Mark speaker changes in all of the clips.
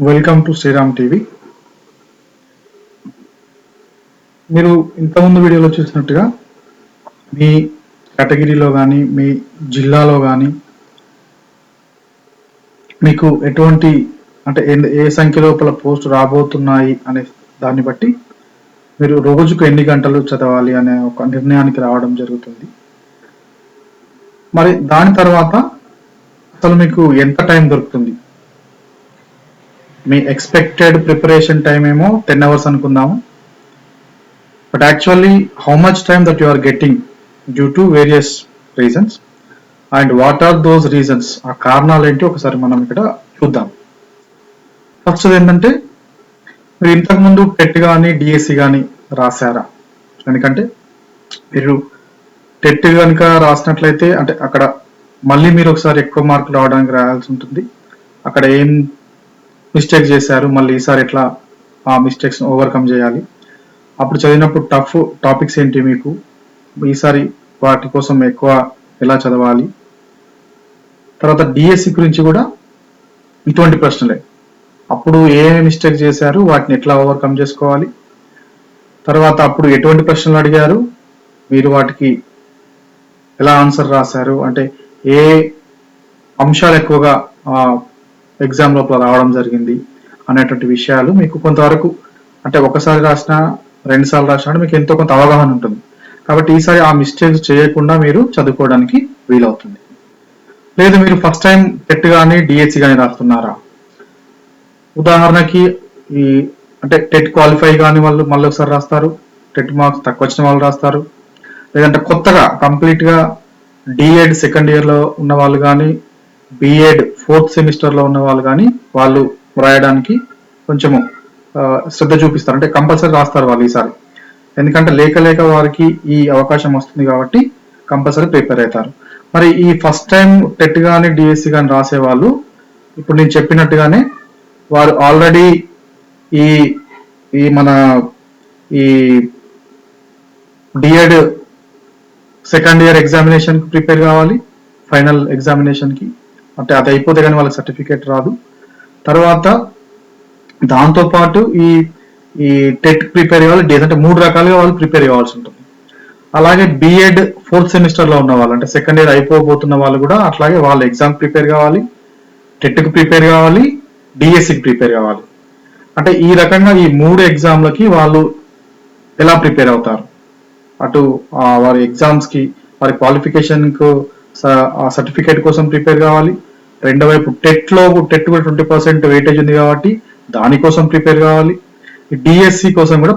Speaker 1: Welcome to Sriram TV. మీరు ఇంతకుముందు వీడియోలో చూసినట్టుగా మీ కేటగిరీలో కానీ మీ జిల్లాలో కానీ మీకు ఎటువంటి అంటే ఏ- ఏ సంఖ్య లోపల పోస్ట్ రాబోతున్నాయి అనే దాన్ని బట్టి మీరు రోజుకు ఎన్ని గంటలు చదవాలి అనే ఒక నిర్ణయానికి రావడం జరుగుతుంది. మరి దాని తర్వాత అసలు మీకు ఎంత టైం దొరుకుతుంది? మీ ఎక్స్పెక్టెడ్ ప్రిపరేషన్ టైం ఏమో టెన్ అవర్స్ అనుకుందాము. But actually how much time that you are getting due to various reasons and what are those reasons ఆ కారణాలు ఏంటి? ఒకసారి మనం ఇక్కడ చూద్దాం. ఫస్ట్ ఏంటంటే మీరు ఇంతకుముందు టెట్ కానీ డిఎస్సి కానీ రాశారా? ఎందుకంటే మీరు టెట్ కనుక రాసినట్లయితే అంటే అక్కడ మళ్ళీ మీరు ఒకసారి ఎక్కువ మార్కులు రావడానికి రాయాల్సి ఉంటుంది. అక్కడ ఏం మిస్టేక్ చేశారు మళ్ళీ ఈసారి ఎట్లా ఆ మిస్టేక్స్ ఓవర్కమ్ చేయాలి. అప్పుడు చదివినప్పుడు టఫ్ టాపిక్స్ ఏంటి మీకు? ఈసారి వాటి కోసం ఎక్కువ ఎలా చదవాలి? తర్వాత డిఎస్సి గురించి కూడా ఇటువంటి ప్రశ్నలే. అప్పుడు ఏ మిస్టేక్ చేశారు వాటిని ఎట్లా ఓవర్కమ్ చేసుకోవాలి? తర్వాత అప్పుడు ఎటువంటి ప్రశ్నలు అడిగారు? మీరు వాటికి ఎలా ఆన్సర్ రాశారు? అంటే ఏ అంశాలు ఎక్కువగా ఎగ్జామ్ లోపల రావడం జరిగింది అనేటువంటి విషయాలు మీకు కొంతవరకు అంటే ఒకసారి రాసినా రెండు సార్లు రాసినా మీకు ఎంతో కొంత అవగాహన ఉంటుంది. కాబట్టి ఈసారి ఆ మిస్టేక్స్ చేయకుండా మీరు చదువుకోవడానికి వీలవుతుంది. లేదు మీరు ఫస్ట్ టైం టెట్ కానీ డిఎస్సి కానీ రాస్తున్నారా? ఉదాహరణకి ఈ అంటే టెట్ క్వాలిఫై కానీ వాళ్ళు మళ్ళీ ఒకసారి రాస్తారు టెట్ మార్క్స్ తక్కువ వచ్చిన వాళ్ళు రాస్తారు. లేదంటే కొత్తగా కంప్లీట్గా డిఎడ్ సెకండ్ ఇయర్లో ఉన్న వాళ్ళు కానీ బిఎడ్ ఫోర్త్ సెమిస్టర్లో ఉన్న వాళ్ళు కానీ వాళ్ళు రాయడానికి కొంచెము శ్రద్ధ చూపిస్తారు. అంటే కంపల్సరీ రాస్తారు వాళ్ళు ఈసారి. ఎందుకంటే లేక లేక వారికి ఈ అవకాశం వస్తుంది కాబట్టి కంపల్సరీ ప్రిపేర్ అవుతారు. మరి ఈ ఫస్ట్ టైం టెట్ కానీ డిఎస్సి కానీ రాసే వాళ్ళు ఇప్పుడు నేను చెప్పినట్టుగానే వారు ఆల్రెడీ ఈ ఈ మన ఈ డిఎడ్ సెకండ్ ఇయర్ ఎగ్జామినేషన్కి ప్రిపేర్ కావాలి ఫైనల్ ఎగ్జామినేషన్కి అంటే అది అయిపోతే కానీ వాళ్ళకి సర్టిఫికేట్ రాదు. తర్వాత దాంతోపాటు ఈ ఈ టెట్ ప్రిపేర్ కావాలి డేస్ అంటే మూడు రకాలుగా వాళ్ళు ప్రిపేర్ కావాల్సి ఉంటుంది. అలాగే బిఎడ్ ఫోర్త్ సెమిస్టర్లో ఉన్న వాళ్ళు అంటే సెకండ్ ఇయర్ అయిపోబోతున్న వాళ్ళు కూడా అట్లాగే వాళ్ళ ఎగ్జామ్ ప్రిపేర్ కావాలి టెట్కి ప్రిపేర్ కావాలి డిఎస్సికి ప్రిపేర్ కావాలి. అంటే ఈ రకంగా ఈ మూడు ఎగ్జామ్లకి వాళ్ళు ఎలా ప్రిపేర్ అవుతారు? అటు వారి ఎగ్జామ్స్కి వారి క్వాలిఫికేషన్ సర్టిఫికేట్ కోసం ప్రిపేర్ కావాలి రెండో వైపు టెట్లో టెట్ కూడా ట్వంటీ పర్సెంట్ వెయిటేజ్ ఉంది కాబట్టి దానికోసం ప్రిపేర్ కావాలి. డిఎస్సి కోసం కూడా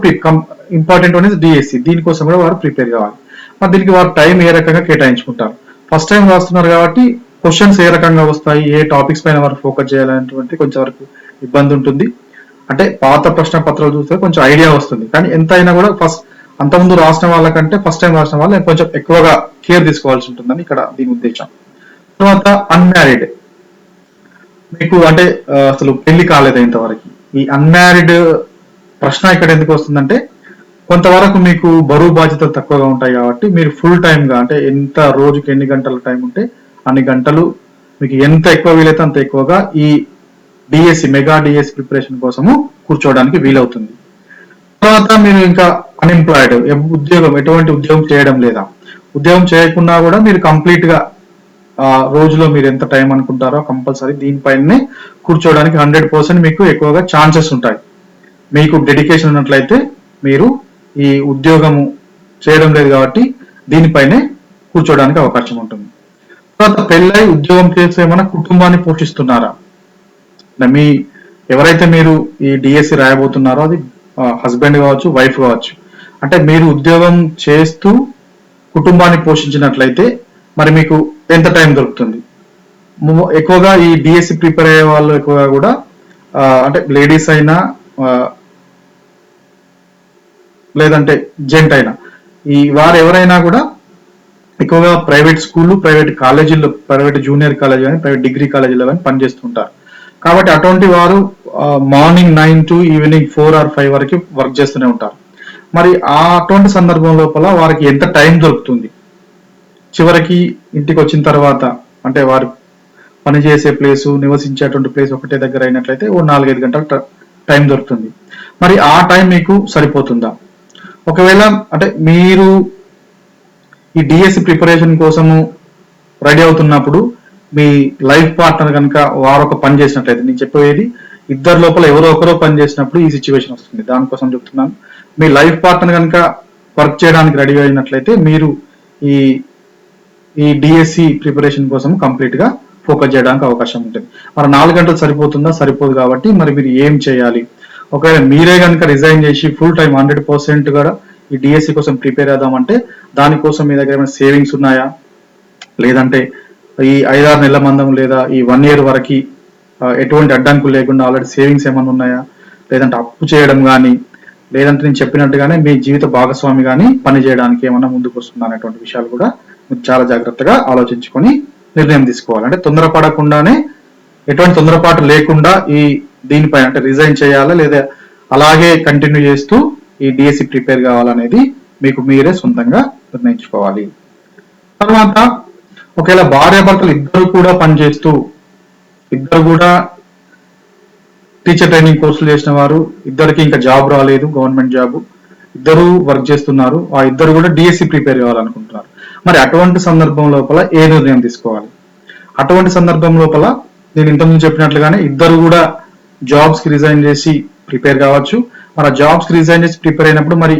Speaker 1: ఇంపార్టెంట్ అనేది డిఎస్సి దీనికోసం కూడా వారు ప్రిపేర్ కావాలి. మరి దీనికి వారు టైం ఏ రకంగా కేటాయించుకుంటారు? ఫస్ట్ టైం రాస్తున్నారు కాబట్టి క్వశ్చన్స్ ఏ రకంగా వస్తాయి? ఏ టాపిక్స్ పైన వారు ఫోకస్ చేయాలనేటువంటి కొంచెం వరకు ఇబ్బంది ఉంటుంది. అంటే పాత ప్రశ్న పత్రాలు చూస్తే కొంచెం ఐడియా వస్తుంది. కానీ ఎంత అయినా కూడా ఫస్ట్ అంతకుముందు రాసిన వాళ్ళకంటే ఫస్ట్ టైం రాసిన వాళ్ళు కొంచెం ఎక్కువగా కేర్ తీసుకోవాల్సి ఉంటుందని ఇక్కడ దీని ఉద్దేశం. తర్వాత అన్మ్యారీడ్ మీకు అంటే అసలు పెళ్ళి కాలేదు ఇంతవరకు. ఈ అన్మ్యారీడ్ ప్రశ్న ఇక్కడ ఎందుకు వస్తుందంటే కొంతవరకు మీకు బరువు బాధ్యతలు తక్కువగా ఉంటాయి కాబట్టి మీరు ఫుల్ టైమ్గా అంటే ఎంత రోజుకి ఎన్ని గంటల టైం ఉంటే అన్ని గంటలు మీకు ఎంత ఎక్కువ వీలైతే అంత ఎక్కువగా ఈ డిఎస్సి మెగా డిఎస్సి ప్రిపరేషన్ కోసము కూర్చోవడానికి వీలవుతుంది. తర్వాత మీరు ఇంకా అన్ఎంప్లాయిడ్ ఉద్యోగం ఎటువంటి ఉద్యోగం చేయడం లేదా ఉద్యోగం చేయకుండా కూడా మీరు కంప్లీట్గా రోజులో మీరు ఎంత టైం అనుకుంటారో కంపల్సరీ దీనిపైనే కూర్చోవడానికి హండ్రెడ్ పర్సెంట్ మీకు ఎక్కువగా ఛాన్సెస్ ఉంటాయి. మీకు డెడికేషన్ ఉన్నట్లయితే మీరు ఈ ఉద్యోగము చేయడం లేదు కాబట్టి దీనిపైనే కూర్చోవడానికి అవకాశం ఉంటుంది. తర్వాత పెళ్ళై ఉద్యోగం చేస్తే ఏమైనా కుటుంబాన్ని పోషిస్తున్నారా? మీ ఎవరైతే మీరు ఈ డిఎస్సి రాయబోతున్నారో అది హస్బెండ్ కావచ్చు వైఫ్ కావచ్చు. అంటే మీరు ఉద్యోగం చేస్తూ కుటుంబాన్ని పోషించినట్లయితే మరి మీకు ఎంత టైం దొరుకుతుంది? ఎక్కువగా ఈ డిఎస్సి ప్రిపేర్ అయ్యే వాళ్ళు ఎక్కువగా కూడా అంటే లేడీస్ అయినా లేదంటే జెంట్ అయినా ఈ వారు ఎవరైనా కూడా ఎక్కువగా ప్రైవేట్ స్కూళ్ళు ప్రైవేట్ కాలేజీల్లో ప్రైవేట్ జూనియర్ కాలేజ్ కానీ ప్రైవేట్ డిగ్రీ కాలేజీలో కానీ పనిచేస్తుంటారు కాబట్టి అటువంటి వారు morning nine to evening four or five వరకు వర్క్ చేస్తూనే ఉంటారు. మరి ఆ అటువంటి సందర్భం లోపల వారికి ఎంత టైం దొరుకుతుంది? చివరికి ఇంటికి వచ్చిన తర్వాత అంటే వారు పనిచేసే ప్లేసు నివసించేటువంటి ప్లేస్ ఒకటే దగ్గర అయినట్లయితే ఓ నాలుగైదు గంటల టైం దొరుకుతుంది. మరి ఆ టైం మీకు సరిపోతుందా? ఒకవేళ అంటే మీరు ఈ డిఎస్సి ప్రిపరేషన్ కోసము రెడీ అవుతున్నప్పుడు మీ లైఫ్ పార్ట్నర్ కనుక వారు ఒక పని చేసినట్లయితే నేను చెప్పేది ఇద్దరు లోపల ఎవరో ఒకరో పని చేసినప్పుడు ఈ సిచ్యువేషన్ వస్తుంది. దానికోసం చెప్తున్నాను. మీ లైఫ్ పార్ట్నర్ కనుక వర్క్ చేయడానికి రెడీ అయినట్లయితే మీరు ఈ ఈ డిఎస్సి ప్రిపరేషన్ కోసం కంప్లీట్గా ఫోకస్ చేయడానికి అవకాశం ఉంటుంది. మరి నాలుగు గంటలు సరిపోతుందా? సరిపోదు కాబట్టి మరి మీరు ఏం చేయాలి? ఒకవేళ మీరే కనుక రిజైన్ చేసి ఫుల్ టైం హండ్రెడ్ పర్సెంట్ కూడా ఈ డిఎస్సి కోసం ప్రిపేర్ అవుదామంటే దానికోసం మీ దగ్గర ఏమైనా సేవింగ్స్ ఉన్నాయా? లేదంటే ఈ ఐదారు నెలల మందం లేదా ఈ వన్ ఇయర్ వరకు ఎటువంటి అడ్డంకులు లేకుండా ఆల్రెడీ సేవింగ్స్ ఏమైనా ఉన్నాయా? లేదంటే అప్పు చేయడం కానీ లేదంటే నేను చెప్పినట్టుగానే మీ జీవిత భాగస్వామి కానీ పని చేయడానికి ఏమైనా ముందుకు వస్తుందా అనేటువంటి విషయాలు కూడా మీరు చాలా జాగ్రత్తగా ఆలోచించుకొని నిర్ణయం తీసుకోవాలి అంటే తొందరపడకుండానే ఎటువంటి తొందరపాటు లేకుండా ఈ దీనిపై అంటే రిజైన్ చేయాలా లేదా అలాగే కంటిన్యూ చేస్తూ ఈ డిఎస్సి ప్రిపేర్ కావాలనేది మీకు మీరే సొంతంగా నిర్ణయించుకోవాలి. తర్వాత ఒకవేళ భార్యాభర్తలు ఇద్దరు కూడా పనిచేస్తూ ఇద్దరు కూడా టీచర్ ట్రైనింగ్ కోర్సులు చేసిన వారు ఇద్దరికి ఇంకా జాబ్ రాలేదు గవర్నమెంట్ జాబ్ ఇద్దరు వర్క్ చేస్తున్నారు. ఆ ఇద్దరు కూడా డిఎస్సి ప్రిపేర్ కావాలనుకుంటున్నారు మరి అటువంటి సందర్భం లోపల ఏ నిర్ణయం తీసుకోవాలి? అటువంటి సందర్భం లోపల నేను ఇంతకుముందు చెప్పినట్లుగానే ఇద్దరు కూడా జాబ్స్కి రిజైన్ చేసి ప్రిపేర్ కావచ్చు. మరి ఆ జాబ్స్కి రిజైన్ చేసి ప్రిపేర్ అయినప్పుడు మరి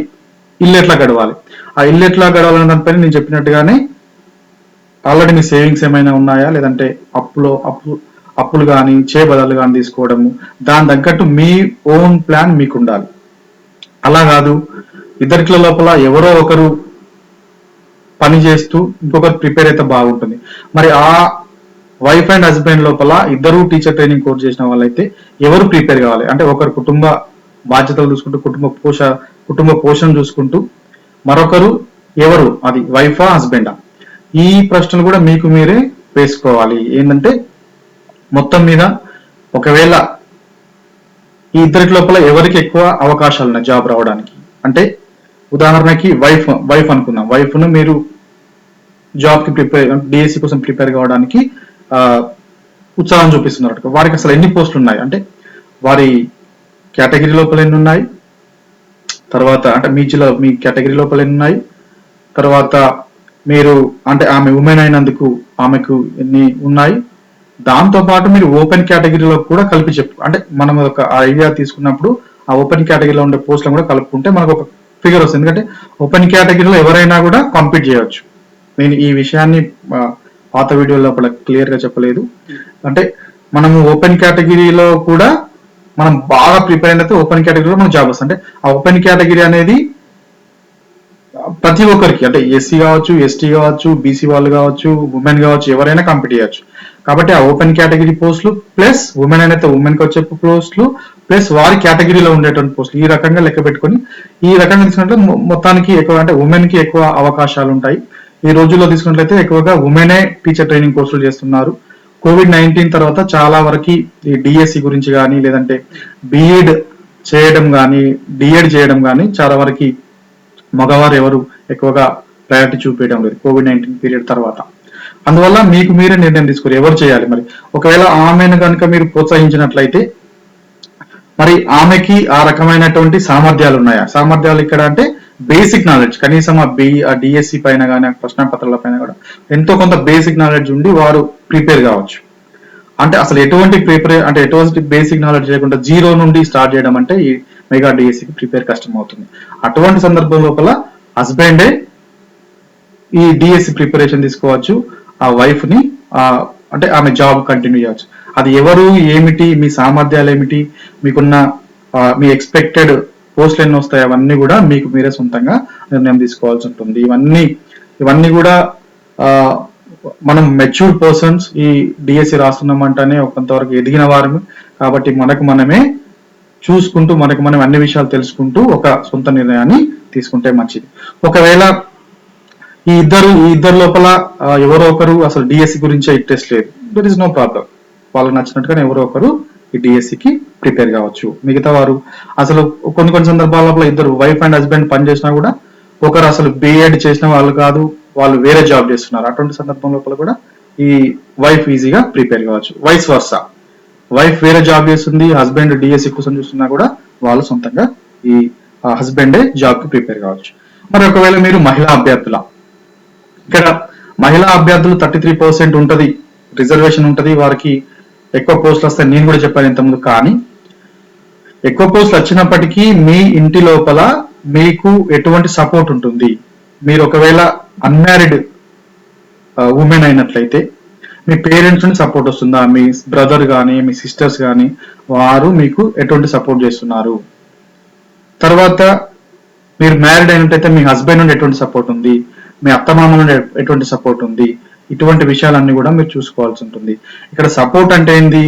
Speaker 1: ఇల్లు ఎట్లా గడవాలి? ఆ ఇల్లు ఎట్లా గడవాలన్న దానిపైన నేను చెప్పినట్టుగానే ఆల్రెడీ మీ సేవింగ్స్ ఏమైనా ఉన్నాయా? లేదంటే అప్పులో అప్పు అప్పులు కానీ చేబదలు కానీ తీసుకోవడము దాని తగ్గట్టు మీ ఓన్ ప్లాన్ మీకు ఉండాలి. అలా కాదు. ఇద్దరిట్ల లోపల ఎవరో ఒకరు పని చేస్తూ ఇంకొకరు ప్రిపేర్ అయితే బాగుంటుంది. మరి ఆ వైఫ్ అండ్ హస్బెండ్ లోపల ఇద్దరు టీచర్ ట్రైనింగ్ కోర్స్ చేసిన వాళ్ళైతే ఎవరు ప్రిపేర్ కావాలి? అంటే ఒకరు కుటుంబ బాధ్యతలు చూసుకుంటూ కుటుంబ పోష కుటుంబ పోషణ చూసుకుంటూ మరొకరు ఎవరు? అది వైఫా హస్బెండా ఈ ప్రశ్నలు కూడా మీకు మీరే వేసుకోవాలి. ఏంటంటే మొత్తం మీద ఒకవేళ ఈ ఇద్దరి లోపల ఎవరికి ఎక్కువ అవకాశాలు ఉన్నాయి జాబ్ రావడానికి? అంటే ఉదాహరణకి వైఫ్ వైఫ్ అనుకుందాం. వైఫ్ను మీరు జాబ్కి ప్రిపేర్ డిఎస్సి కోసం ప్రిపేర్ కావడానికి ఉత్సాహం చూపిస్తున్నారు వారికి అసలు ఎన్ని పోస్టులు ఉన్నాయి? అంటే వారి కేటగిరీ లోపల ఎన్ని ఉన్నాయి? తర్వాత అంటే మీ జిల్లా మీ కేటగిరీ లోపల ఎన్ని ఉన్నాయి? తర్వాత మీరు అంటే ఆమె ఉమెన్ అయినందుకు ఆమెకు ఎన్ని ఉన్నాయి? దాంతో పాటు మీరు ఓపెన్ కేటగిరీలో కూడా కలిపి చెప్పు. అంటే మనం ఒక ఐడియా తీసుకున్నప్పుడు ఆ ఓపెన్ కేటగిరీలో ఉండే పోస్టులను కూడా కలుపుకుంటే మనకు ఒక ఫిగర్ వస్తుంది. ఎందుకంటే ఓపెన్ కేటగిరీలో ఎవరైనా కూడా కాంపీట్ చేయవచ్చు. నేను ఈ విషయాన్ని పాత వీడియో లోపల క్లియర్గా చెప్పలేదు. అంటే మనము ఓపెన్ కేటగిరీలో కూడా మనం బాగా ప్రిపేర్ అయినైతే ఓపెన్ కేటగిరీలో మనం జాబ్ వస్తుంది అంటే ఆ ఓపెన్ కేటగిరీ అనేది ప్రతి ఒక్కరికి అంటే ఎస్సీ కావచ్చు ఎస్టీ కావచ్చు బీసీ వాళ్ళు కావచ్చు ఉమెన్ కావచ్చు ఎవరైనా కంపీట్ చేయొచ్చు. కాబట్టి ఆ ఓపెన్ కేటగిరీ పోస్టులు ప్లస్ ఉమెన్ అయితే ఉమెన్కి వచ్చే పోస్టులు ప్లస్ వారి కేటగిరీలో ఉండేటువంటి పోస్టులు. ఈ రకంగా లెక్క పెట్టుకొని ఈ రకంగా తీసుకున్నట్లయితే మొ- మొత్తానికి ఎక్కువ అంటే ఉమెన్కి ఎక్కువ అవకాశాలు ఉంటాయి. ఈ రోజుల్లో తీసుకున్నట్లయితే ఎక్కువగా ఉమెనే టీచర్ ట్రైనింగ్ కోర్సులు చేస్తున్నారు. కోవిడ్ నైన్టీన్ తర్వాత చాలా వరకు ఈ డిఎస్సి గురించి కానీ లేదంటే బిఎడ్ చేయడం కానీ డిఎడ్ చేయడం కానీ చాలా వరకు మగవారు ఎవరు ఎక్కువగా ప్రయారిటీ చూపించడం లేదు కోవిడ్ నైన్టీన్ పీరియడ్ తర్వాత. అందువల్ల మీకు మీరే నిర్ణయం తీసుకోరు ఎవరు చేయాలి మరి? ఒకవేళ ఆమెను కనుక మీరు ప్రోత్సహించినట్లయితే మరి ఆమెకి ఆ రకమైనటువంటి సామర్థ్యాలు ఉన్నాయా సామర్థ్యాలు ఇక్కడ అంటే బేసిక్ నాలెడ్జ్ కనీసం ఆ బి ఆ డిఎస్సి పైన కానీ ఆ ప్రశ్న పత్రాల పైన కూడా ఎంతో కొంత బేసిక్ నాలెడ్జ్ ఉండి వారు ప్రిపేర్ కావచ్చు. అంటే అసలు ఎటువంటి ప్రిపేర్ అంటే ఎటువంటి బేసిక్ నాలెడ్జ్ లేకుండా జీరో నుండి స్టార్ట్ చేయడం అంటే ఈ మెగా డిఎస్సికి ప్రిపేర్ కష్టం అవుతుంది అటువంటి సందర్భం లోపల హస్బెండే ఈ డిఎస్సి ప్రిపరేషన్ తీసుకోవచ్చు ఆ వైఫ్ని ఆ అంటే ఆమె జాబ్ కంటిన్యూ చేయవచ్చు. అది ఎవరు ఏమిటి మీ సామర్థ్యాలు ఏమిటి మీకున్న మీ ఎక్స్పెక్టెడ్ పోస్టులు ఎన్ని వస్తాయి అవన్నీ కూడా మీకు మీరే సొంతంగా నిర్ణయం తీసుకోవాల్సి ఉంటుంది. ఇవన్నీ ఇవన్నీ కూడా మనం మెచ్యూర్డ్ పర్సన్స్ ఈ డిఎస్సి రాస్తున్నామంటేనే కొంతవరకు ఎదిగిన వారు. కాబట్టి మనకు మనమే చూసుకుంటూ మనకు మనం అన్ని విషయాలు తెలుసుకుంటూ ఒక సొంత నిర్ణయాన్ని తీసుకుంటే మంచిది. ఒకవేళ ఈ ఇద్దరు ఈ ఇద్దరు లోపల ఎవరో ఒకరు అసలు డిఎస్సి గురించి ఇంట్రెస్ట్ లేదు. దర్ ఇస్ నో ప్రాబ్లం వాళ్ళకి నచ్చినట్టుగా ఎవరో ఒకరు ఈ డిఎస్సి కి ప్రిపేర్ కావచ్చు. మిగతా వారు అసలు కొన్ని కొన్ని సందర్భాల ఇద్దరు వైఫ్ అండ్ హస్బెండ్ పని చేసినా కూడా ఒకరు అసలు బిఎడ్ చేసిన వాళ్ళు కాదు వాళ్ళు వేరే జాబ్ చేస్తున్నారు. అటువంటి సందర్భం లోపల కూడా ఈ వైఫ్ ఈజీగా ప్రిపేర్ కావచ్చు. వైస్ వర్సా వైఫ్ వేరే జాబ్ చేస్తుంది హస్బెండ్ డిఎస్సి కోసం చూస్తున్నా కూడా వాళ్ళు సొంతంగా ఈ హస్బెండే జాబ్కి ప్రిపేర్ కావచ్చు. మరి ఒకవేళ మీరు మహిళా అభ్యర్థుల ఇక్కడ మహిళా అభ్యర్థులు థర్టీ త్రీ పర్సెంట్ ఉంటది రిజర్వేషన్ ఉంటది వారికి ఎక్కువ పోస్టులు వస్తాయి నేను కూడా చెప్పాను ఇంతకుముందు కానీ ఎక్కువ పోస్టులు వచ్చినప్పటికీ మీ ఇంటి లోపల మీకు ఎటువంటి సపోర్ట్ ఉంటుంది? మీరు ఒకవేళ అన్మ్యారీడ్ ఉమెన్ అయినట్లయితే మీ పేరెంట్స్ నుండి సపోర్ట్ వస్తుందా? మీ బ్రదర్ కానీ మీ సిస్టర్స్ కానీ వారు మీకు ఎటువంటి సపోర్ట్ చేస్తున్నారు? తర్వాత మీరు మ్యారీడ్ అయినట్టయితే మీ హస్బెండ్ నుండి ఎటువంటి సపోర్ట్ ఉంది? మీ అత్తమామ నుండి ఎటువంటి సపోర్ట్ ఉంది? ఇటువంటి విషయాలన్నీ కూడా మీరు చూసుకోవాల్సి ఉంటుంది. ఇక్కడ సపోర్ట్ అంటే ఏంది?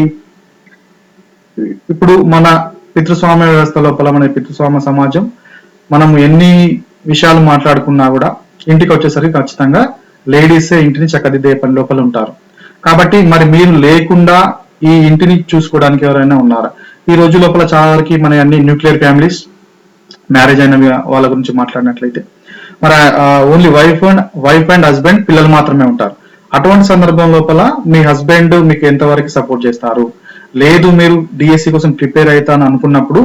Speaker 1: ఇప్పుడు మన పితృస్వామ్య వ్యవస్థ లోపల మన పితృస్వామ్య సమాజం మనము ఎన్ని విషయాలు మాట్లాడుకున్నా కూడా ఇంటికి వచ్చేసరికి ఖచ్చితంగా లేడీసే ఇంటిని చక్కదిద్దే పని లోపల ఉంటారు. కాబట్టి మరి మీరు లేకుండా ఈ ఇంటిని చూసుకోవడానికి ఎవరైనా ఉన్నారా? ఈ రోజు లోపల చాలా వరకు మన అన్ని న్యూక్లియర్ ఫ్యామిలీస్ మ్యారేజ్ అయిన వాళ్ళ గురించి మాట్లాడినట్లయితే. మరి only wife and wife and husband పిల్లలు మాత్రమే ఉంటారు. అటువంటి సందర్భం లోపల మీ హస్బెండ్ మీకు ఎంతవరకు సపోర్ట్ చేస్తారు? లేదు మీరు డిఎస్సి కోసం ప్రిపేర్ అవుతాను అనుకున్నప్పుడు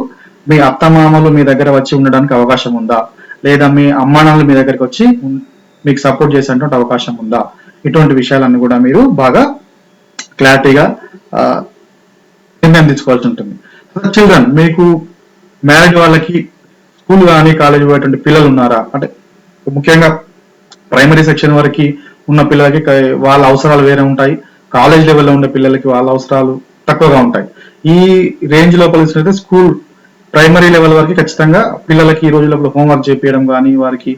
Speaker 1: మీ అత్తమామలు మీ దగ్గర వచ్చి ఉండడానికి అవకాశం ఉందా? లేదా మీ అమ్మానాన్నలు మీ దగ్గరికి వచ్చి మీకు సపోర్ట్ చేసేటువంటి అవకాశం ఉందా? ఇటువంటి విషయాలన్నీ కూడా మీరు బాగా క్లారిటీగా నిర్ణయం తీసుకోవాల్సి ఉంటుంది. చిల్డ్రన్ మీకు మ్యారేజ్ వాళ్ళకి స్కూల్ కానీ కాలేజ్ పోయేటువంటి పిల్లలు ఉన్నారా? అంటే ముఖ్యంగా ప్రైమరీ సెక్షన్ వరకు ఉన్న పిల్లలకి వాళ్ళ అవసరాలు వేరే ఉంటాయి. కాలేజ్ లెవెల్లో ఉన్న పిల్లలకి వాళ్ళ అవసరాలు తక్కువగా ఉంటాయి. ఈ రేంజ్ లోపల చూసినట్లయితే స్కూల్ ప్రైమరీ లెవెల్ వరకు ఖచ్చితంగా పిల్లలకి ఈ రోజు లోపల హోంవర్క్ చేపించడం కానీ వారికి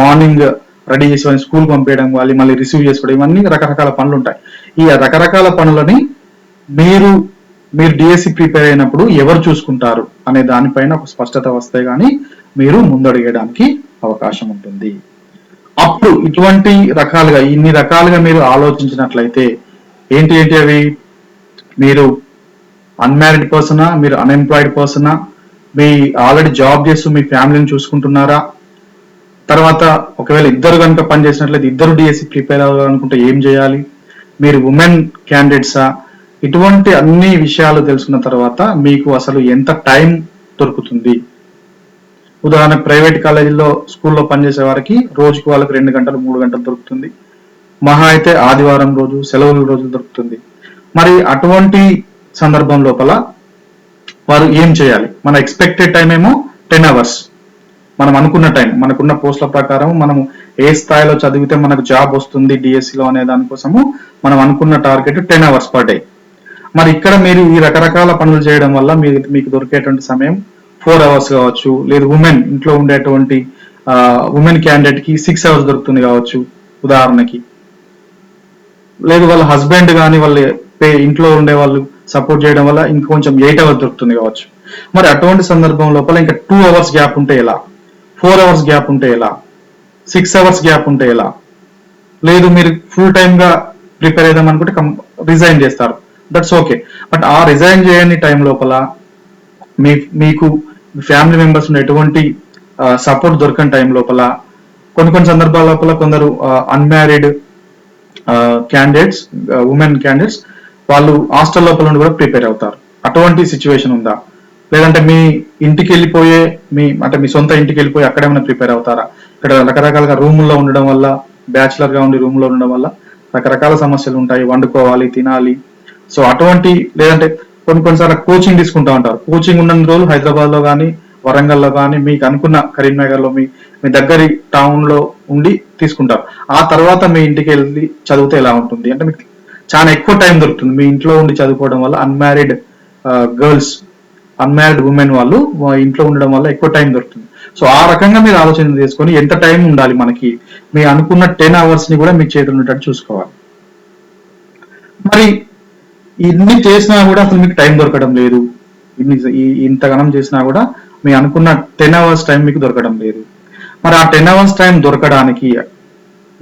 Speaker 1: మార్నింగ్ రెడీ చేసి వారిని స్కూల్ పంపించడం కానీ మళ్ళీ రిసీవ్ చేసుకోవడం ఇవన్నీ రకరకాల పనులు ఉంటాయి. ఈ రకరకాల పనులని మీరు మీరు డిఎస్సి ప్రిపేర్ అయినప్పుడు ఎవరు చూసుకుంటారు అనే దానిపైన ఒక స్పష్టత వస్తే గానీ మీరు ముందడిగేయడానికి అవకాశం ఉంటుంది. అప్పుడు ఇటువంటి రకాలుగా ఇన్ని రకాలుగా మీరు ఆలోచించినట్లయితే ఏంటి ఏంటి అవి? మీరు అన్మ్యారీడ్ పర్సనా మీరు అన్ఎంప్లాయిడ్ పర్సనా మీ ఆల్రెడీ జాబ్ చేస్తూ మీ ఫ్యామిలీని చూసుకుంటున్నారా? తర్వాత ఒకవేళ ఇద్దరు కనుక పనిచేసినట్లయితే ఇద్దరు డిఎస్సి ప్రిపేర్ అవ్వాలనుకుంటే ఏం చేయాలి? మీరు ఉమెన్ క్యాండిడేట్సా ఇటువంటి అన్ని విషయాలు తెలుసుకున్న తర్వాత మీకు అసలు ఎంత టైం దొరుకుతుంది? ఉదాహరణ ప్రైవేట్ కాలేజీలో స్కూల్లో పనిచేసే వారికి రోజుకి వాళ్ళకి రెండు గంటలు మూడు గంటలు దొరుకుతుంది. మహా అయితే ఆదివారం రోజు సెలవుల రోజు దొరుకుతుంది. మరి అటువంటి సందర్భం లోపల వారు ఏం చేయాలి? మన ఎక్స్పెక్టెడ్ టైం ఏమో టెన్ అవర్స్ మనం అనుకున్న టైం మనకున్న పోస్టుల ప్రకారం మనం ఏ స్థాయిలో చదివితే మనకు జాబ్ వస్తుంది డిఎస్సిలో అనే దానికోసము మనం అనుకున్న target ten hours per day మరి ఇక్కడ మీరు ఈ రకరకాల పనులు చేయడం వల్ల మీకు దొరికేటువంటి సమయం ఫోర్ అవర్స్ కావచ్చు లేదు ఉమెన్ ఇంట్లో ఉండేటువంటి ఉమెన్ క్యాండిడేట్కి సిక్స్ అవర్స్ దొరుకుతుంది కావచ్చు ఉదాహరణకి. లేదు వాళ్ళ హస్బెండ్ కానీ వాళ్ళ పే- ఇంట్లో ఉండే వాళ్ళు సపోర్ట్ చేయడం వల్ల ఇంకొంచెం ఎయిట్ అవర్స్ దొరుకుతుంది కావచ్చు. మరి అటువంటి సందర్భం లోపల ఇంకా టూ అవర్స్ గ్యాప్ ఉంటే ఎలా? ఫోర్ అవర్స్ గ్యాప్ ఉంటే ఎలా? సిక్స్ అవర్స్ గ్యాప్ ఉంటే ఎలా? లేదు మీరు ఫుల్ టైమ్గా ప్రిపేర్ అయిదాం అనుకుంటే రిజైన్ చేస్తారు. దట్స్ ఓకే బట్ ఆ రిజైన్ చేయని టైం లోపల మీ మీకు ఫ్యామిలీ మెంబర్స్ ఎటువంటి సపోర్ట్ దొరకని టైం లోపల కొన్ని కొన్ని సందర్భాల లోపల కొందరు అన్మ్యారీడ్ క్యాండిడేట్స్ ఉమెన్ క్యాండిడేట్స్ వాళ్ళు హాస్టల్ లోపల నుండి కూడా ప్రిపేర్ అవుతారు. అటువంటి సిచ్యువేషన్ ఉందా? లేదంటే మీ ఇంటికి వెళ్ళిపోయే మీ అంటే మీ సొంత ఇంటికి వెళ్ళిపోయి అక్కడేమైనా ప్రిపేర్ అవుతారా? ఇక్కడ రకరకాలుగా రూముల్లో ఉండడం వల్ల బ్యాచులర్గా ఉండి రూమ్లో ఉండడం వల్ల రకరకాల సమస్యలు ఉంటాయి. వండుకోవాలి తినాలి. సో అటువంటి లేదంటే కొన్ని కొన్నిసార్లు కోచింగ్ తీసుకుంటా ఉంటారు. కోచింగ్ ఉన్న రోజులు హైదరాబాద్లో కానీ వరంగల్లో కానీ మీకు అనుకున్న కరీంనగర్లో మీ మీ దగ్గరి టౌన్లో ఉండి తీసుకుంటారు. ఆ తర్వాత మీ ఇంటికి వెళ్ళి చదివితే ఎలా ఉంటుంది? అంటే మీకు చాలా ఎక్కువ టైం దొరుకుతుంది. మీ ఇంట్లో ఉండి చదువుకోవడం వల్ల అన్మ్యారీడ్ గర్ల్స్ అన్మ్యారీడ్ ఉమెన్ వాళ్ళు ఇంట్లో ఉండడం వల్ల ఎక్కువ టైం దొరుకుతుంది. సో ఆ రకంగా మీరు ఆలోచన చేసుకొని ఎంత టైం ఉండాలి మనకి? మీ అనుకున్న టెన్ అవర్స్ని కూడా మీ చేతులు ఉండేటట్టు చూసుకోవాలి. మరి ఇన్ని చేసినా కూడా అసలు మీకు టైం దొరకడం లేదు. ఇన్ని ఈ- ఇంతగానం చేసినా కూడా మీ అనుకున్న టెన్ అవర్స్ టైం మీకు దొరకడం లేదు. మరి ఆ టెన్ అవర్స్ టైం దొరకడానికి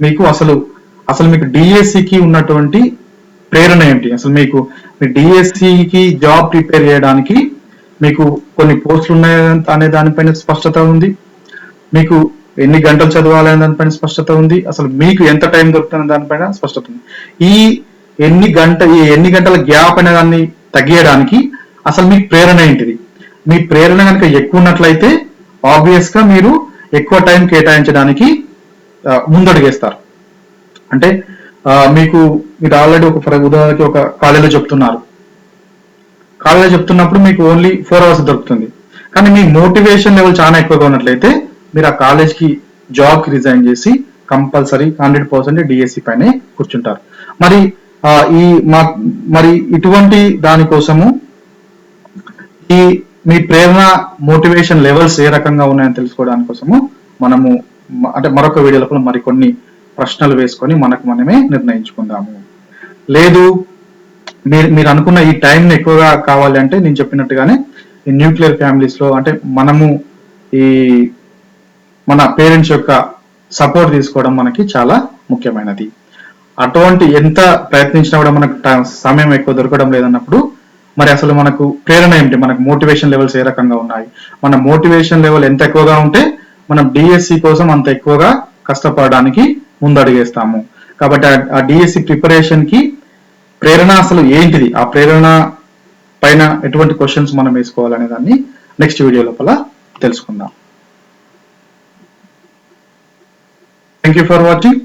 Speaker 1: మీకు అసలు అసలు మీకు డిఎస్సికి ఉన్నటువంటి ప్రేరణ ఏంటి? అసలు మీకు మీ డిఎస్సికి జాబ్ ప్రిపేర్ చేయడానికి మీకు కొన్ని పోస్టులు ఉన్నాయి అనే దానిపైన స్పష్టత ఉంది. మీకు ఎన్ని గంటలు చదవాలి అనే దానిపైన స్పష్టత ఉంది. అసలు మీకు ఎంత టైం దొరుకుతుంది దానిపైన స్పష్టత ఉంది. ఈ ఎన్ని గంట ఈ ఎన్ని గంటల గ్యాప్ అనే దాన్ని తగ్గియడానికి అసలు మీ ప్రేరణ ఏంటిది? మీ ప్రేరణ కనుక ఎక్కువ ఉన్నట్లయితే ఆబ్వియస్గా మీరు ఎక్కువ టైం కేటాయించడానికి ముందడుగేస్తారు. అంటే మీకు మీరు ఆల్రెడీ ఒక ఫర్ ఉదాహరణకి ఒక కాలేజీలో చెప్తున్నారు. కాలేజీలో చెప్తున్నప్పుడు మీకు ఓన్లీ ఫోర్ అవర్స్ దొరుకుతుంది. కానీ మీ మోటివేషన్ లెవెల్ చాలా ఎక్కువగా ఉన్నట్లయితే మీరు ఆ కాలేజ్కి జాబ్కి రిజైన్ చేసి కంపల్సరీ హండ్రెడ్ పర్సెంట్ డిఎస్సి పైనే కూర్చుంటారు. మరి ఈ మా మరి ఇటువంటి దానికోసము ఈ మీ ప్రేరణ మోటివేషన్ లెవెల్స్ ఏ రకంగా ఉన్నాయని తెలుసుకోవడానికి కోసము మనము అంటే మరొక వీడియోలో మరికొన్ని ప్రశ్నలు వేసుకొని మనకు మనమే నిర్ణయించుకుందాము. లేదు మీరు మీరు అనుకున్న ఈ టైం ఎక్కువగా కావాలి అంటే నేను చెప్పినట్టుగానే ఈ న్యూక్లియర్ ఫ్యామిలీస్లో అంటే మనము ఈ మన పేరెంట్స్ యొక్క సపోర్ట్ తీసుకోవడం మనకి చాలా ముఖ్యమైనది. అటువంటి ఎంత ప్రయత్నించినా కూడా మనకు సమయం ఎక్కువ దొరకడం లేదన్నప్పుడు మరి అసలు మనకు ప్రేరణ ఏమిటి? మనకు మోటివేషన్ లెవెల్స్ ఏ రకంగా ఉన్నాయి? మన మోటివేషన్ లెవెల్ ఎంత ఎక్కువగా ఉంటే మనం డిఎస్సి కోసం అంత ఎక్కువగా కష్టపడడానికి ముందడుగేస్తాము. కాబట్టి ఆ- ఆ డిఎస్సి ప్రిపరేషన్కి ప్రేరణ అసలు ఏంటిది? ఆ ప్రేరణ పైన ఎటువంటి క్వశ్చన్స్ మనం వేసుకోవాలనే దాన్ని నెక్స్ట్ వీడియో లోపల తెలుసుకుందాం. Thank you for watching